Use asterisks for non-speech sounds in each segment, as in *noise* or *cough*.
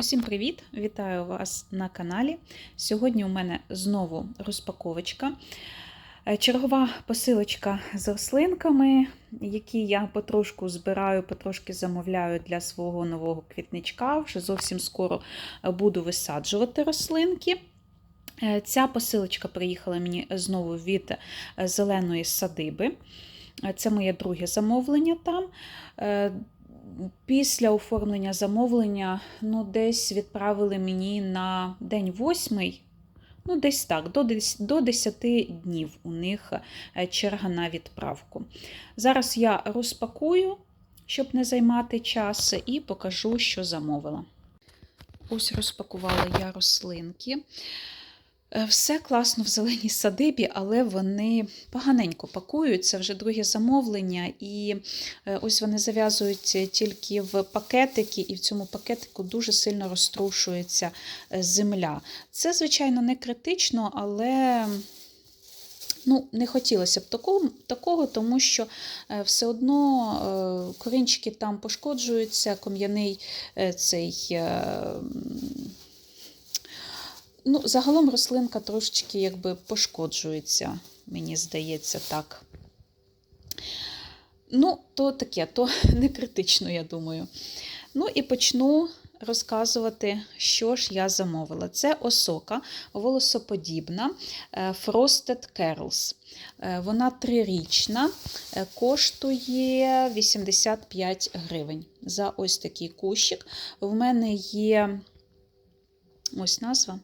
Усім привіт! Вітаю вас на каналі. Сьогодні у мене знову розпаковочка. Е, Чергова посилочка з рослинками, які я потрошку збираю, потрошки замовляю для свого нового квітничка. Вже зовсім скоро буду висаджувати рослинки. Е, Ця посилочка приїхала мені знову від е, зеленої садиби. Е, Це моє друге замовлення там. Після оформлення замовлення ну, десь відправили мені на день восьмий, ну, десь так, до 10, до 10 днів у них е, черга на відправку. Зараз я розпакую, щоб не займати час, і покажу, що замовила. Ось розпакувала я рослинки. Е, Все класно в зеленій садибі, але вони поганенько пакують. Це вже друге замовлення, і е, ось вони зав'язують тільки в пакетики, і в цьому пакетику дуже сильно розтрушується е, земля. Це, звичайно, не критично, але. Ну, не хотілося б такого, такого тому що все одно корінчики там пошкоджуються, ком'яний цей. Ну, загалом рослинка трошечки якби пошкоджується, мені здається, так. Ну, то таке, то *laughs* не критично, я думаю. Ну і почну розказувати, що ж я замовила. Це осока волосоподібна е, Frosted Curls. Е, Вона трирічна, е, коштує 85 гривень за ось такий кущик. В мене є ось назва.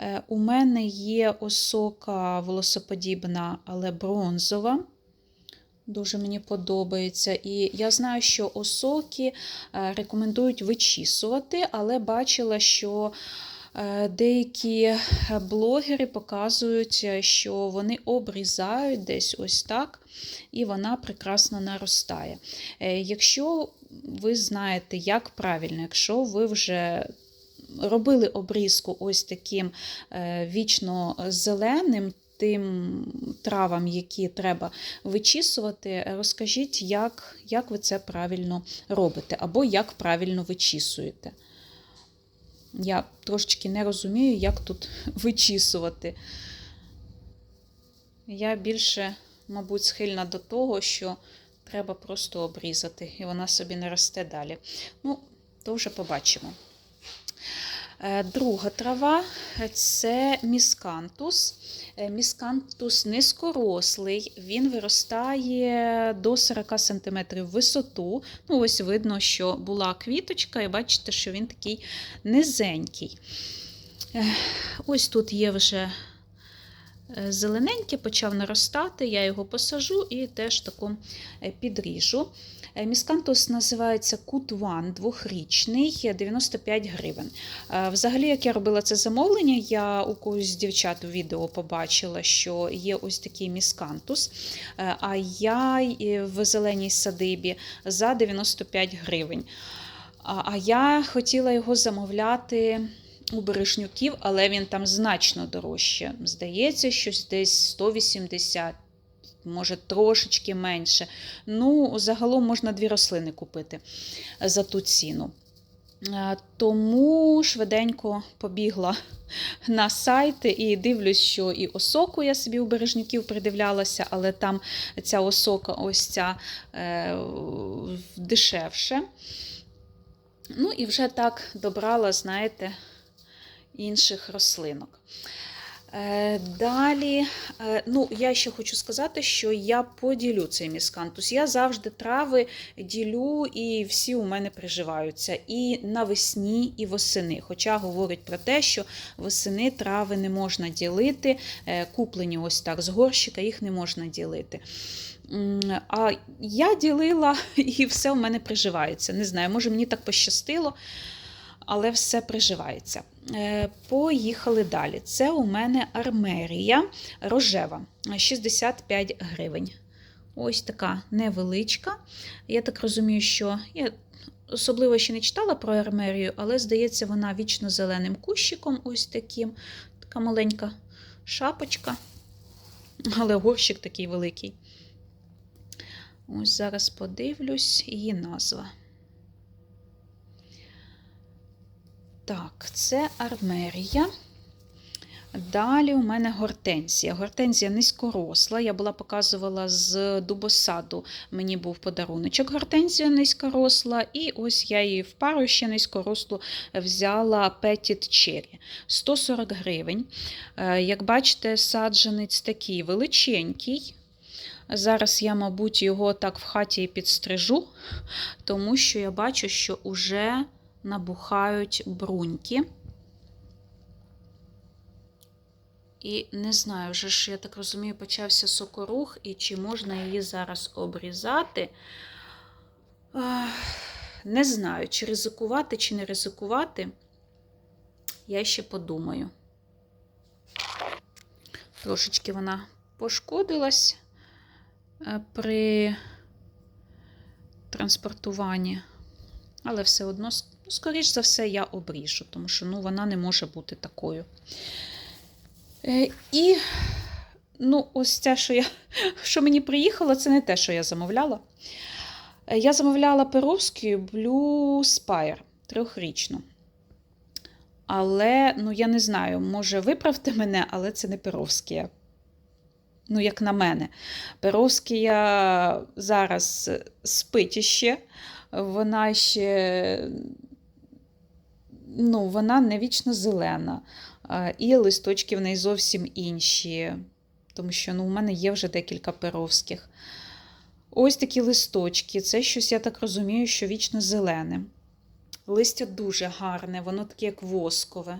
Е, У мене є осока волосоподібна, але бронзова. Дуже мені подобається. І я знаю, що осоки е, рекомендують вичісувати, але бачила, що е, деякі блогери показують, що вони обрізають десь ось так, і вона прекрасно наростає. Якщо ви знаєте, як правильно, якщо ви вже робили обрізку ось таким е, вічно зеленим, тим травам, які треба вичісувати, розкажіть, як, як ви це правильно робите, або як правильно вичісуєте. Я трошечки не розумію, як тут *laughs* вичісувати. Я більше, мабуть, схильна до того, що треба просто обрізати, і вона собі не росте далі. Ну, то вже побачимо. Е, Друга трава це міскантус. Е, Міскантус низькорослий, він виростає до 40 см висоту. Ну, Ось видно, що була квіточка, і бачите, що він такий низенький. Е, Ось тут є вже зелененький, почав наростати, я його посажу і теж таку підріжу. Міскантус називається Кут-Ван, двохрічний, 95 гривень. Взагалі, як я робила це замовлення, я у когось з дівчат у відео побачила, що є ось такий міскантус. А я в зеленій садибі за 95 гривень. А я хотіла його замовляти. У бережнюків, але він там значно дорожче. Здається, щось десь 180 може трошечки менше. Ну, загалом можна дві рослини купити за ту ціну. Тому швиденько побігла на сайт і дивлюсь, що і осоку я собі у бережнюків придивлялася, але там ця осока ось ця е, дешевше. Ну і вже так добрала, знаєте, інших рослинок. Далі, ну, я ще хочу сказати, що я поділю цей міскантус. Я завжди трави ділю, і всі у мене приживаються. І навесні, і восени. Хоча говорять про те, що восени трави не можна ділити, куплені ось так з горщика, їх не можна ділити. А я ділила, *laughs* і все у мене приживається. Не знаю, може мені так пощастило але все приживається. Поїхали далі. Це у мене армерія рожева 65 гривень. Ось така невеличка. Я так розумію, що я особливо ще не читала про армерію, але, здається, вона вічно зеленим кущиком, ось таким. Така маленька шапочка, але горщик такий великий. Ось зараз подивлюсь її назва. Так, це армерія. Далі у мене гортензія. Гортензія низькоросла. Я була показувала з дубосаду. Мені був подаруночок. Гортензія низькоросла. І ось я її в пару ще низькорослу взяла Petit Cherry. 140 гривень. Е, Як бачите, саджанець такий величенький. Зараз я, мабуть, його так в хаті і підстрижу, тому що я бачу, що вже набухають бруньки. І не знаю, вже ж, я так розумію, почався сокорух, і чи можна її зараз обрізати. Не знаю, чи ризикувати, чи не ризикувати. Я ще подумаю. Трошечки вона пошкодилась е, при транспортуванні, але все одно, ну, скоріш за все, я обріжу, тому що ну, вона не може бути такою. Е, І, ну, ось те, що, я, *laughs* що мені приїхало, це не те, що я замовляла. Е, Я замовляла перовську Blue Spire трьохрічну. Але, ну, я не знаю, може, виправте мене, але це не перовська. Ну, як на мене. Перовська зараз спить іще. Вона ще, ну, вона не вічно зелена. І листочки в неї зовсім інші. Тому що ну, у мене є вже декілька перовських. Ось такі листочки. Це щось, я так розумію, що вічно зелене. Листя дуже гарне, воно таке, як воскове.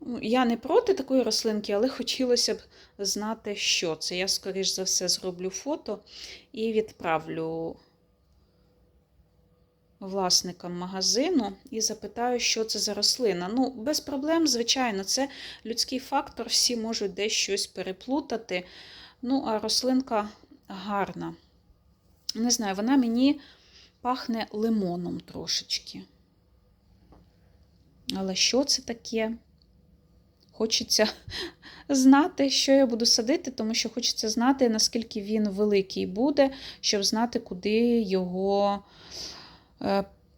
Ну, Я не проти такої рослинки, але хотілося б знати, що це. Я, скоріш за все, зроблю фото і відправлю власникам магазину і запитаю, що це за рослина. Ну, без проблем, звичайно, це людський фактор, всі можуть десь щось переплутати. Ну, а рослинка гарна. Не знаю, вона мені пахне лимоном трошечки. Але що це таке? Хочеться *laughs* знати, що я буду садити, тому що хочеться знати, наскільки він великий буде, щоб знати, куди його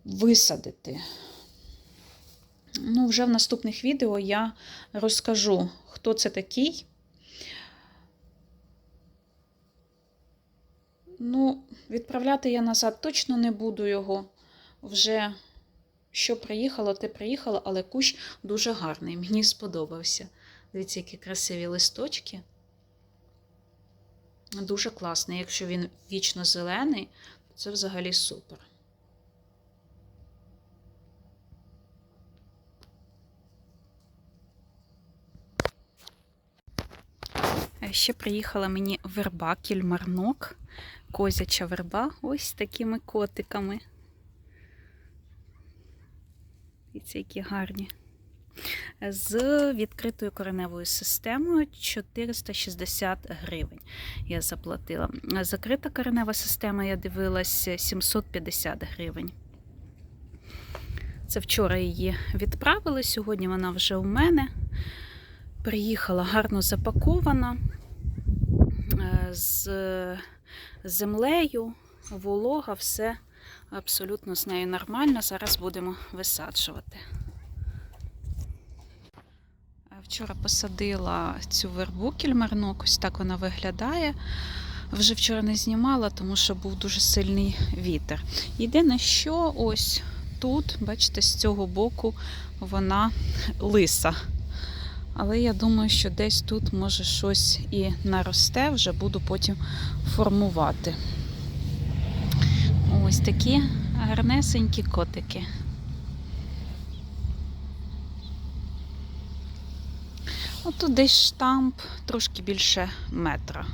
висадити. Ну, вже в наступних відео я розкажу, хто це такий. Ну, відправляти я назад точно не буду його. Вже що приїхало, те приїхало, але кущ дуже гарний. Мені сподобався. Дивіться, які красиві листочки. Дуже класний. Якщо він вічно зелений, то це взагалі супер. Ще приїхала мені верба, кільмарнок, козяча верба, ось такими котиками. Дивіться, які гарні. З відкритою кореневою системою 460 гривень я заплатила. Закрита коренева система, я дивилася 750 гривень. Це вчора її відправили, сьогодні вона вже у мене. Приїхала гарно запакована з землею, волога, все абсолютно з нею нормально. Зараз будемо висаджувати. Вчора посадила цю вербу кільмарнок, ось так вона виглядає. Вже вчора не знімала, тому що був дуже сильний вітер. Єдине, що ось тут, бачите, з цього боку вона лиса. Але я думаю, що десь тут може щось і наросте, вже буду потім формувати. Ось такі гарнесенькі котики. Отут десь штамп трошки більше метра.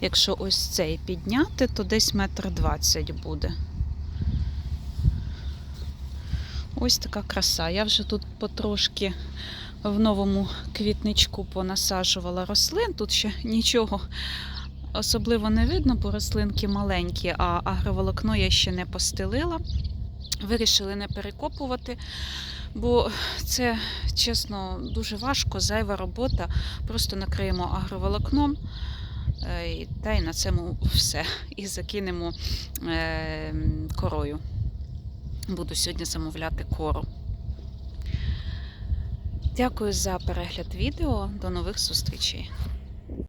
Якщо ось цей підняти, то десь метр двадцять буде. Ось така краса. Я вже тут потрошки в новому квітничку понасаджувала рослин. Тут ще нічого особливо не видно, бо рослинки маленькі, а агроволокно я ще не постелила. Вирішили не перекопувати, бо це, чесно, дуже важко, зайва робота. Просто накриємо агроволокном. е, Та й на цьому все. І закинемо е, корою. Буду сьогодні замовляти кору. Дякую за перегляд відео. До нових зустрічей!